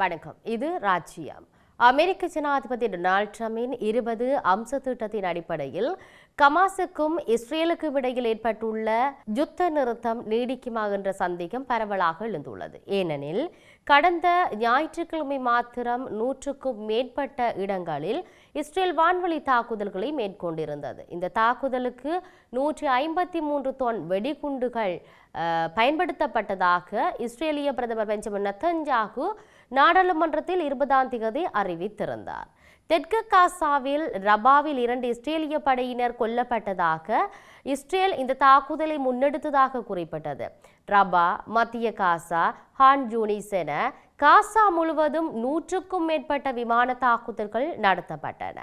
வணக்கம். இது ராஜ்யம். அமெரிக்க ஜனாதிபதி டொனால்ட் ட்ரம்பின் இருபது அம்ச திட்டத்தின் அடிப்படையில் கமாஸுக்கும் இஸ்ரேலுக்கும் இடையில் ஏற்பட்டுள்ள யுத்த நிறுத்தம் நீடிக்குமா என்ற சந்தேகம் பரவலாக எழுந்துள்ளது. ஏனெனில் கடந்த ஞாயிற்றுக்கிழமை மாத்திரம் நூற்றுக்கும் மேற்பட்ட இடங்களில் இஸ்ரேல் வான்வழி தாக்குதல்களை மேற்கொண்டிருந்தது. இந்த தாக்குதலுக்கு நூற்றி ஐம்பத்தி மூன்று தொன் வெடிகுண்டுகள் பயன்படுத்தப்பட்டதாக இஸ்ரேலிய பிரதமர் பெஞ்சமின் நத்தன்ஜாகு நாடாளுமன்றத்தில் இருபதாம் தேதி அறிவித்திருந்தார். தெற்கு காசாவில் ரபாவில் இரண்டு இஸ்ரேலிய படையினர் கொல்லப்பட்டதாக இஸ்ரேல் இந்த தாக்குதலை முன்னெடுத்ததாக குறிப்பிட்டது. ரபா மத்திய காசா ஹான் ஜூனிஸ் என காசா முழுவதும் நூற்றுக்கும் மேற்பட்ட விமான தாக்குதல்கள் நடத்தப்பட்டன.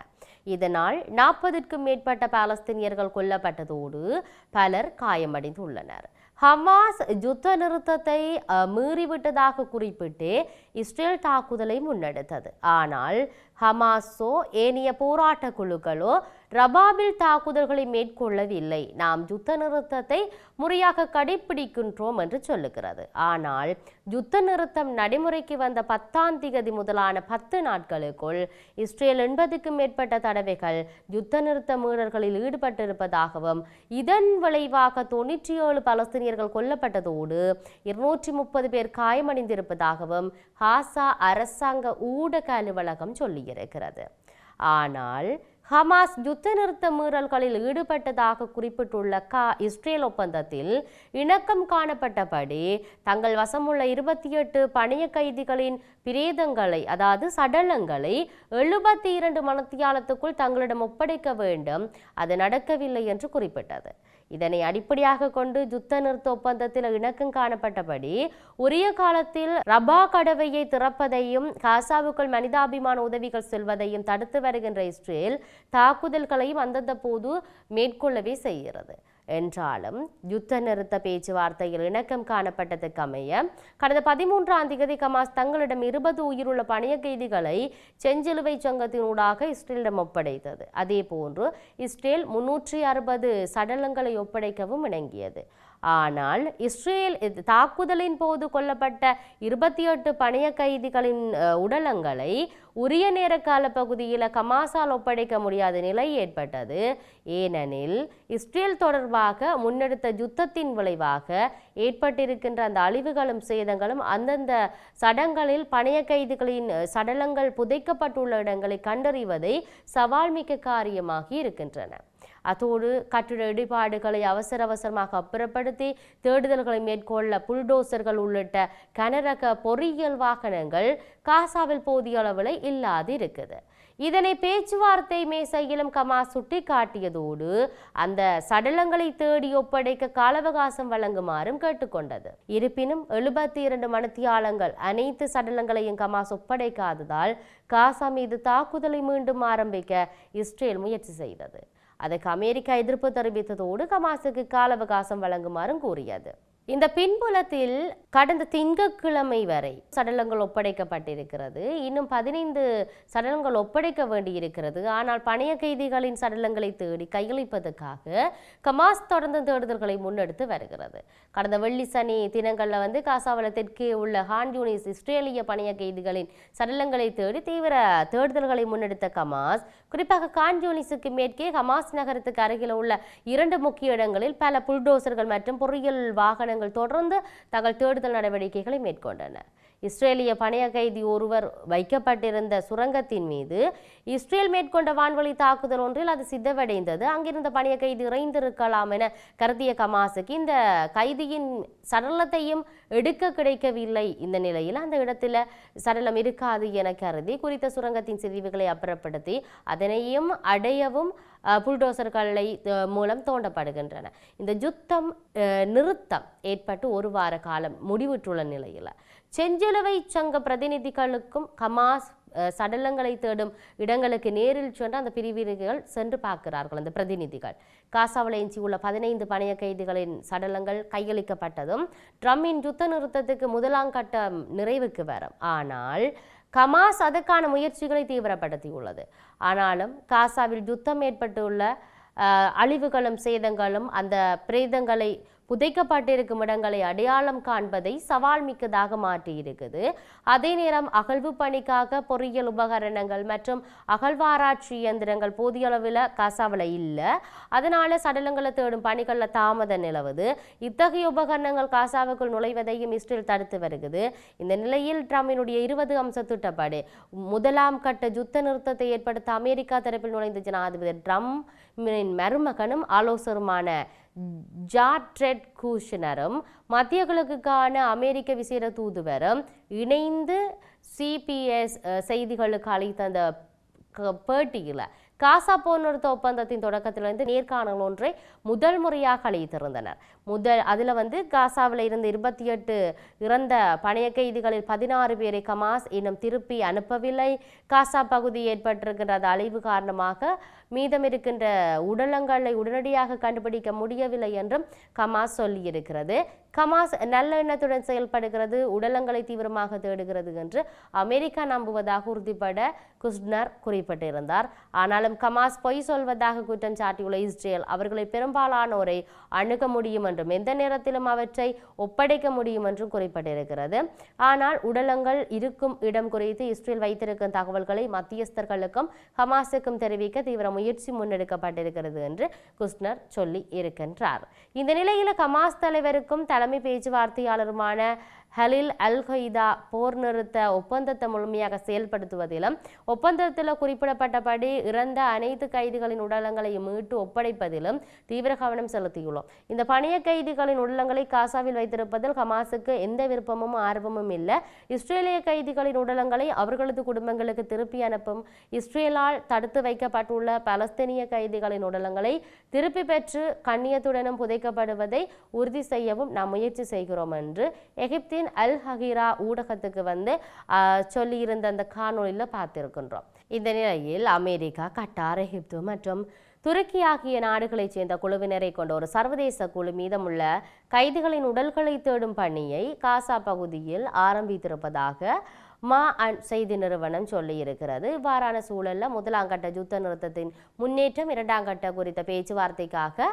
இதனால் நாற்பதுக்கும் மேற்பட்ட பாலஸ்தீனியர்கள் கொல்லப்பட்டதோடு பலர் காயமடைந்துள்ளனர். ஹமாஸ் யுத்த நிறுத்தத்தை அஹ், மீறிவிட்டதாக குறிப்பிட்டு இஸ்ரேல் தாக்குதலை முன்னெடுத்தது. ஆனால் ஹமாஸோ ஏனைய போராட்ட குழுக்களோ ரபாவில் தாக்குதல்களை மேற்கொள்ளவில்லை. நாம் யுத்த நிறுத்தத்தை முறையாக கடைபிடிக்கின்றோம் என்று சொல்லுகிறது. ஆனால் யுத்த நிறுத்தம் நடைமுறைக்கு வந்த பத்தாம் திகதி முதலான பத்து நாட்களுக்குள் இஸ்ரேல் எண்பதுக்கும் மேற்பட்ட தடவைகள் யுத்த நிறுத்த மீறல்களில் ஈடுபட்டிருப்பதாகவும் இதன் விளைவாக தொண்ணூற்றி ஏழு பலஸ்தீனியர்கள் கொல்லப்பட்டதோடு இருநூற்றி முப்பது பேர் காயமடைந்திருப்பதாகவும் ஹாசா அரசாங்க ஊடக அலுவலகம் சொல்லியிருக்கிறது. ஆனால் ஹமாஸ் யுத்த நிறுத்த மீறல்களில் ஈடுபட்டதாக குறிப்பிட்டுள்ள கா இஸ்ரேல் ஒப்பந்தத்தில் இணக்கம் காணப்பட்டபடி தங்கள் வசமுள்ள இருபத்தி எட்டு பணைய கைதிகளின் பிரேதங்களை அதாவது சடலங்களை எழுபத்தி இரண்டு மணத்தியாலத்துக்குள் தங்களிடம் ஒப்படைக்க வேண்டும். அது நடக்கவில்லை என்று குறிப்பிட்டது. இதனை அடிப்படையாக கொண்டு யுத்த நிறுத்த ஒப்பந்தத்தில் இணக்கம் காணப்பட்டபடி உரிய காலத்தில் ரபா கடவையை திறப்பதையும் காசாவுக்குள் மனிதாபிமான உதவிகள் செல்வதையும் தடுத்து வருகின்ற இஸ்ரேல் தாக்குதல்களையும் அந்தந்த போது மேற்கொள்ளவே செய்கிறது. என்றாலும் யுத்த நிறுத்த பேச்சுவார்த்தையில் இணக்கம் காணப்பட்டதுக்கு அமைய கடந்த பதிமூன்றாம் தேதி கமாஸ் தங்களிடம் இருபது உயிருள்ள பணிய கைதிகளை செஞ்சிலுவை சங்கத்தினூடாக இஸ்ரேலிடம் ஒப்படைத்தது. அதே போன்று இஸ்ரேல் முன்னூற்றி அறுபது சடலங்களை ஒப்படைக்கவும் இணங்கியது. ஆனால் இஸ்ரேல் தாக்குதலின் போது கொல்லப்பட்ட இருபத்தி எட்டு பணைய கைதிகளின் உடலங்களை உரிய நேர கால பகுதியில் கமாசால் ஒப்படைக்க முடியாத நிலை ஏற்பட்டது. ஏனெனில் இஸ்ரேல் தொடர்பாக முன்னெடுத்த யுத்தத்தின் விளைவாக ஏற்பட்டிருக்கின்ற அந்த அழிவுகளும் சேதங்களும் அந்தந்த சடங்களில் பணைய கைதிகளின் சடலங்கள் புதைக்கப்பட்டுள்ள இடங்களை கண்டறிவதை சவால் மிக்க காரியமாகி இருக்கின்றன. அதோடு கட்டிட இடிபாடுகளை அவசர அவசரமாக அப்புறப்படுத்தி தேடுதல்களை மேற்கொள்ள புல்டோசர்கள் உள்ளிட்ட கனரக பொறியியல் வாகனங்கள் காசாவில் போதிய அளவில் இல்லாது இருக்குது இதனை பேச்சுவார்த்தை மேசையிலும் கமா சுட்டி காட்டியதோடு அந்த சடலங்களை தேடி ஒப்படைக்க கால அவகாசம் வழங்குமாறும் கேட்டுக்கொண்டது. இருப்பினும் எழுபத்தி இரண்டு மணித்தியாலங்கள் அனைத்து சடலங்களையும் கமாஸ் ஒப்படைக்காததால் காசா மீது தாக்குதலை மீண்டும் ஆரம்பிக்க இஸ்ரேல் முயற்சி செய்தது. அதற்கு அமெரிக்கா எதிர்ப்பு தெரிவித்ததோடு ஹமாஸுக்கு கால அவகாசம் வழங்குமாறும் கூறியது. இந்த பின்புலத்தில் கடந்த திங்கட்கிழமை வரை சடலங்கள் ஒப்படைக்கப்பட்டிருக்கிறது. இன்னும் பதினைந்து சடலங்கள் ஒப்படைக்க வேண்டியிருக்கிறது. ஆனால் பணைய கைதிகளின் சடலங்களை தேடி கையளிப்பதற்காக கமாஸ் தொடர்ந்து தேடுதல்களை முன்னெடுத்து வருகிறது. கடந்த வெள்ளி சனி தினங்களில் வந்து காசாவில் தெற்கே உள்ள ஹான் இஸ்ரேலிய பணைய கைதிகளின் சடலங்களை தேடி தீவிர தேடுதல்களை முன்னெடுத்த கமாஸ் குறிப்பாக கான்யூனிஸுக்கு மேற்கே ஹமாஸ் நகரத்துக்கு அருகில் உள்ள இரண்டு முக்கிய இடங்களில் பல புல்டோசர்கள் மற்றும் பொறியியல் வாகன வாகனங்கள் தொடர்ந்து தங்கள் தேடுதல் நடவடிக்கைகளை மேற்கொண்டன. இஸ்ரேலிய பணைய கைதி ஒருவர் வைக்கப்பட்டிருந்த சுரங்கத்தின் மீது இஸ்ரேல் மேற்கொண்ட வான்வழி தாக்குதல் ஒன்றில் அது சித்தவடைந்தது அங்கிருந்த பணைய கைதி இறைந்திருக்கலாம் என கருதிய கமாசுக்கு இந்த கைதியின் சடலத்தையும் எடுக்க கிடைக்கவில்லை. இந்த நிலையில் அந்த இடத்துல சடலம் இருக்காது என கருதி குறித்த சுரங்கத்தின் சிதைவுகளை அப்புறப்படுத்தி அதனையும் அடையவும் புல்டோசர்களை மூலம் தோண்டப்படுகின்றன. இந்த யுத்தம் நிறுத்தம் ஏற்பட்டு ஒரு வார காலம் முடிவுற்றுள்ள நிலையில். செஞ்சிலுவை சங்க பிரதிநிதிகளுக்கும் கமாஸ் சடலங்களை தேடும் இடங்களுக்கு நேரில் சென்று அந்த பிரிவினைகள் சென்று பார்க்கிறார்கள் அந்த பிரதிநிதிகள். காசாவில் எஞ்சியுள்ள பதினைந்து பணைய கைதிகளின் சடலங்கள் கையளிக்கப்பட்டதும் ட்ரம்மின் யுத்த நிறுத்தத்துக்கு முதலாம் கட்டம் நிறைவுக்கு வரும். ஆனால் கமாஸ் அதற்கான முயற்சிகளை தீவிரப்படுத்தியுள்ளது. ஆனாலும் காசாவில் யுத்தம் ஏற்பட்டுள்ள அழிவுகளும் சேதங்களும் அந்த பிரேதங்களை புதைக்கப்பட்டிருக்கும் இடங்களை அடையாளம் காண்பதை சவால் மிக்கதாக மாற்றியிருக்குது. அதே நேரம் அகழ்வு பணிக்காக பொறியியல் உபகரணங்கள் மற்றும் அகழ்வாராய்ச்சி இயந்திரங்கள் போதிய அளவில் காசாவில் இல்லை. அதனால சடலங்களை தேடும் பணிகளில் தாமதம் நிலவுது. இத்தகைய உபகரணங்கள் காசாவுக்குள் நுழைவதையும் இஸ்ரேல் தடுத்து வருகிறது இந்த நிலையில் ட்ரம்பினுடைய இருபது அம்ச திட்டப்பாடு முதலாம் கட்ட யுத்த நிறுத்தத்தை ஏற்படுத்த அமெரிக்கா தரப்பில் நுழைந்த ஜனாதிபதி ட்ரம்பின் மருமகனும் ஆலோசகருமான ஜார்ட்ரெட் கூஷனரும் மத்திய கிழக்குக்கான அமெரிக்க விசேட தூதுவரும் இணைந்து சிபிஎஸ் செய்திகளுக்கு அளித்த அந்த க- காசா போர் ஒப்பந்தத்தின் தொடக்கத்திலிருந்து நேர்காணல் ஒன்றை முதல் முறையாக அளித்திருந்தனர். முதல் அதில் வந்து காசாவில் இருந்து இருபத்தி எட்டு இறந்த பணைய கைதிகளில் பதினாறு பேரை கமாஸ் இன்னும் திருப்பி அனுப்பவில்லை. காசா பகுதி ஏற்பட்டிருக்கின்ற அந்த அழிவு காரணமாக மீதம் இருக்கின்ற உடலங்களை உடனடியாக கண்டுபிடிக்க முடியவில்லை என்றும் கமாஸ் சொல்லியிருக்கிறது. கமாஸ் நல்லெண்ணத்துடன் செயல்படுகிறது உடலங்களை தீவிரமாக தேடுகிறது என்று அமெரிக்கா நம்புவதாக உறுதிப்பட குஸ்னர் குறிப்பிட்டிருந்தார். ஆனாலும் கமாஸ் பொய் சொல்வதாக குற்றம் சாட்டியுள்ள இஸ்ரேல் அவர்களை பெரும்பாலானோரை அணுக முடியும் என்றும் எந்த நேரத்திலும் அவற்றை ஒப்படைக்க முடியும் என்றும் குறிப்பிட்டிருக்கிறது. ஆனால் உடலங்கள் இருக்கும் இடம் குறித்து இஸ்ரேல் வைத்திருக்கும் தகவல்களை மத்தியஸ்தர்களுக்கும் ஹமாஸுக்கும் தெரிவிக்க தீவிர முயற்சி முயற்சி முன்னெடுக்கப்பட்டிருக்கிறது என்று குஸ்னர் சொல்லி இருக்கின்றார். இந்த நிலையில் ஹமாஸ் தலைவருக்கும் தலைமை பேச்சுவார்த்தையாளருமான ஹலில் அல் கொய்தா போர் நிறுத்த ஒப்பந்தத்தை முழுமையாக செயல்படுத்துவதிலும் ஒப்பந்தத்தில் குறிப்பிடப்பட்டபடி இறந்த அனைத்து கைதிகளின் உடலங்களையும் மீட்டு ஒப்படைப்பதிலும் தீவிர கவனம் செலுத்தியுள்ளோம். இந்த பணிய கைதிகளின் உடலங்களை காசாவில் வைத்திருப்பதில் ஹமாஸுக்கு எந்த விருப்பமும் ஆர்வமும் இல்லை. இஸ்ரேலிய கைதிகளின் உடலங்களை அவர்களது குடும்பங்களுக்கு திருப்பி அனுப்பும் இஸ்ரேலால் தடுத்து வைக்கப்பட்டுள்ள பலஸ்தீனிய கைதிகளின் உடலங்களை திருப்பி பெற்று கண்ணியத்துடனும் புதைக்கப்படுவதை உறுதி செய்யவும் நாம் முயற்சி செய்கிறோம் என்று எகிப்தின் அல் ஹகிரா ஊடகத்துக்கு வந்து சொல்லியிருந்த அந்த காணொலியில் பார்த்திருக்கின்றோம். இந்த நிலையில் அமெரிக்கா கட்டார் எகிப்து மற்றும் துருக்கி ஆகிய நாடுகளைச் சேர்ந்த குழுவினரை கொண்ட ஒரு சர்வதேச குழு மீதமுள்ள கைதிகளின் உடல்களை தேடும் பணியை காசா பகுதியில் ஆரம்பித்திருப்பதாக மா அன் செய்தி நிறுவனம் சொல்லியிருக்கிறது. இவ்வாறான சூழலில் முதலாம் கட்ட யுத்த நிறுத்தத்தின் முன்னேற்றம் இரண்டாம் கட்ட குறித்த பேச்சுவார்த்தைக்காக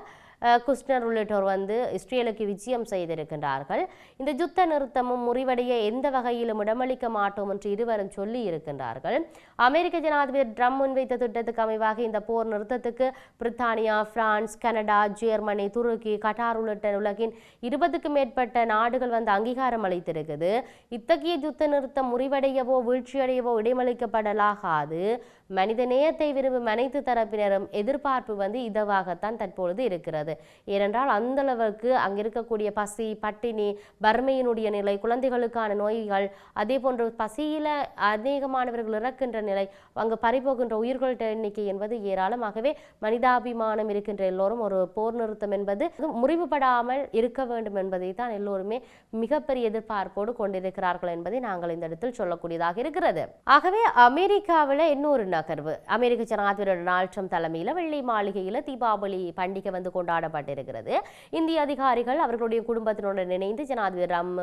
குஷ்னர் உள்ளிட்டோர் வந்து இஸ்ரேலுக்கு விஜயம் செய்திருக்கின்றார்கள். இந்த யுத்த நிறுத்தமும் முறிவடைய எந்த வகையிலும் இடமளிக்க மாட்டோம் என்று இருவரும் சொல்லி இருக்கின்றார்கள். அமெரிக்க ஜனாதிபதி ட்ரம்ப் முன்வைத்த திட்டத்துக்கு அமைவாக இந்த போர் நிறுத்தத்துக்கு பிரித்தானியா பிரான்ஸ் கனடா ஜெர்மனி துருக்கி கட்டார் உள்ளிட்ட உலகின் இருபதுக்கும் மேற்பட்ட நாடுகள் வந்து அங்கீகாரம் அளித்திருக்குது. இத்தகைய யுத்த நிறுத்தம் முறிவடையவோ வீழ்ச்சியடையவோ இடமளிக்கப்படலாகாது. மனித நேயத்தை விரும்பும் அனைத்து தரப்பினரும் எதிர்பார்ப்பு வந்து இதுவாகத்தான் தற்பொழுது இருக்கிறது. ஏனென்றால் அந்த அளவுக்கு இருக்கக்கூடிய பசி பட்டினி வறுமையினுடைய நிலை குழந்தைகளுக்கான நோய்கள் அதே போன்று பசியில அநேகமானவர்கள் இறக்கின்ற நிலை அங்கு பறிபோகின்ற உயிர்கள்ட எண்ணிக்கை என்பது ஏராளமாகவே மனிதாபிமானம் இருக்கின்ற எல்லோரும் ஒரு போர் நிறுத்தம் என்பது முறிவுபடாமல் இருக்க வேண்டும் என்பதை தான் எல்லோருமே மிகப்பெரிய எதிர்பார்ப்போடு கொண்டிருக்கிறார்கள் என்பதை நாங்கள் இந்த இடத்தில் சொல்லக்கூடியதாக இருக்கிறது. ஆகவே அமெரிக்காவில் இன்னொரு நகர்வு. அமெரிக்க ஜனாதிபதி டொனால்ட் ட்ரம்ப் தலைமையில் வெள்ளை மாளிகையில் தீபாவளி பண்டிகை வந்து கொண்டாடப்பட்டிருக்கிறது. இந்திய அதிகாரிகள் அவர்களுடைய குடும்பத்தினுடன் இணைந்து ஜனாதிபதி ரம்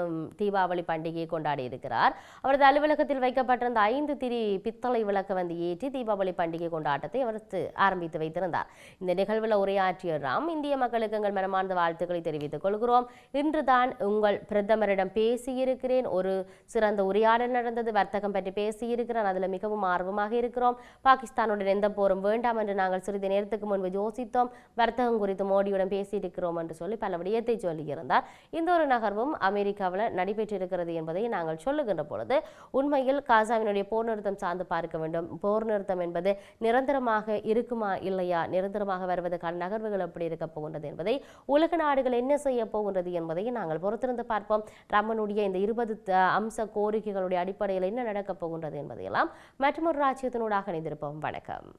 தீபாவளி பண்டிகையை கொண்டாடி இருக்கிறார். அவரது அலுவலகத்தில் வைக்கப்பட்டிருந்த ஐந்து திரி பித்தளை விளக்கு வந்து ஏற்றி தீபாவளி பண்டிகை கொண்டாட்டத்தை அவர் ஆரம்பித்து வைத்திருந்தார். இந்த நிகழ்வில் உரையாற்றிய ராம் இந்திய மக்களுக்கு எங்கள் மனமார்ந்த வாழ்த்துக்களை தெரிவித்துக் கொள்கிறோம். இன்றுதான் உங்கள் பிரதமரிடம் பேசியிருக்கிறேன். ஒரு சிறந்த உரையாடல் நடந்தது. வர்த்தகம் பற்றி பேசியிருக்கிறேன். அதில் மிகவும் ஆர்வமாக இருக்கிறோம். பாகிஸ்தானுடன் எந்த போரும் வேண்டாம் என்று நாங்கள் சிறிது நேரத்துக்கு முன்பு யோசித்தோம். வர்த்தகம் குறித்து மோடியுடன் பேசியிருக்கிறோம் என்று சொல்லி பல விடயத்தை சொல்லியிருந்தார். இந்த ஒரு நகர்வும் அமெரிக்காவில் நடைபெற்றிருக்கிறது என்பதை நாங்கள் சொல்லுகின்ற பொழுது உண்மையில் காசாவினுடைய போர் நிறுத்தம் சார்ந்து பார்க்க வேண்டும். போர் நிறுத்தம் என்பது நிரந்தரமாக இருக்குமா இல்லையா? நிரந்தரமாக வருவதற்கான நகர்வுகள் எப்படி இருக்க போகின்றது என்பதை உலக நாடுகள் என்ன செய்ய போகின்றது என்பதை நாங்கள் பொறுத்திருந்து பார்ப்போம். ரம்மனுடைய இந்த இருபது அம்ச கோரிக்கைகளுடைய அடிப்படையில் என்ன நடக்கப் போகின்றது என்பதையெல்லாம் மற்றொரு ராஜ்யத்தினூடாக இணைந்திருப்போம். வணக்கம்.